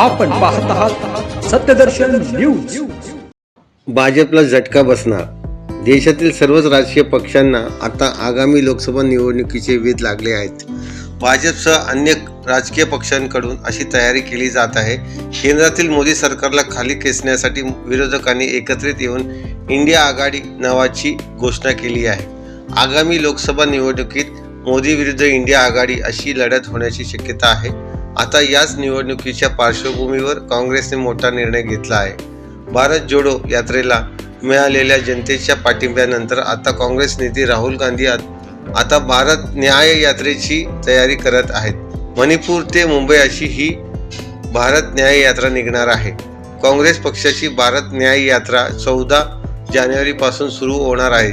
आपण पाहत आहात सत्यदर्शन न्यूज. भाजपला झटका बसणार. देशातील सर्वच राजकीय पक्षांना आता आगामी लोकसभा निवडणुकीचे वेध लागले आहेत. भाजपसह अन्य राजकीय पक्षांकडून अशी तयारी केली जात आहे. केंद्रातील मोदी सरकारला खाली खेचण्यासाठी विरोधकांनी एकत्रित येऊन इंडिया आघाडी नावाची घोषणा केली आहे. आगामी लोकसभा निवडणुकीत मोदी विरुद्ध इंडिया आघाडी अशी लढत होण्याची शक्यता आहे. आता याच निवडणुकीच्या पार्श्वभूमीवर काँग्रेसने मोठा निर्णय घेतला आहे. भारत जोडो यात्रेला मिळालेल्या जनतेच्या पाठिंब्यानंतर आता काँग्रेस नेते राहुल गांधी आत- आता भारत न्याय यात्रेची तयारी करत आहेत. मणिपूर ते मुंबई अशी ही भारत न्याय यात्रा निघणार आहे. काँग्रेस पक्षाची भारत न्याय यात्रा चौदा जानेवारीपासून सुरू होणार आहे.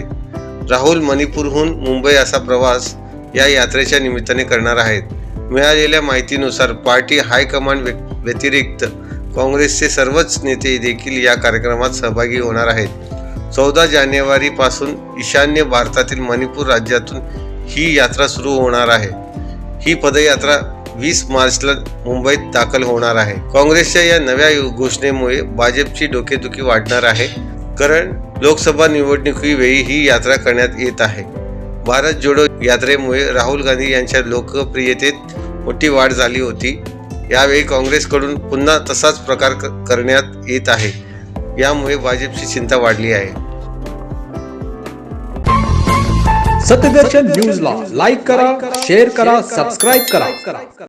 राहुल मणिपूरहून मुंबई असा प्रवास या यात्रेच्या निमित्ताने करणार आहेत. मिळालेल्या माहितीनुसार पार्टी हायकमांड व्य- व्यतिरिक्त काँग्रेसचे सर्वच नेते देखील या कार्यक्रमात सहभागी होणार आहेत. चौदा जानेवारीपासून ईशान्य भारतातील मणिपूर राज्यातून ही यात्रा सुरू होणार आहे. ही पदयात्रा वीस मार्चला मुंबईत दाखल होणार आहे. काँग्रेसच्या या नव्या घोषणेमुळे भाजपची डोकेदुखी वाढणार आहे. कारण लोकसभा निवडणुकीवेळी ही यात्रा करण्यात येत आहे. भारत जोडो यात्रेमुळे राहुल गांधी यांच्या लोकप्रियतेत मोठी वाढ झाली होती. यावेळी काँग्रेसकडून पुन्हा तसाच प्रकार करण्यात येत आहे. यामुळे भाजपची चिंता वाढली आहे. सत्यदर्शन न्यूजला लाईक करा शेअर करा सबस्क्राईब करा.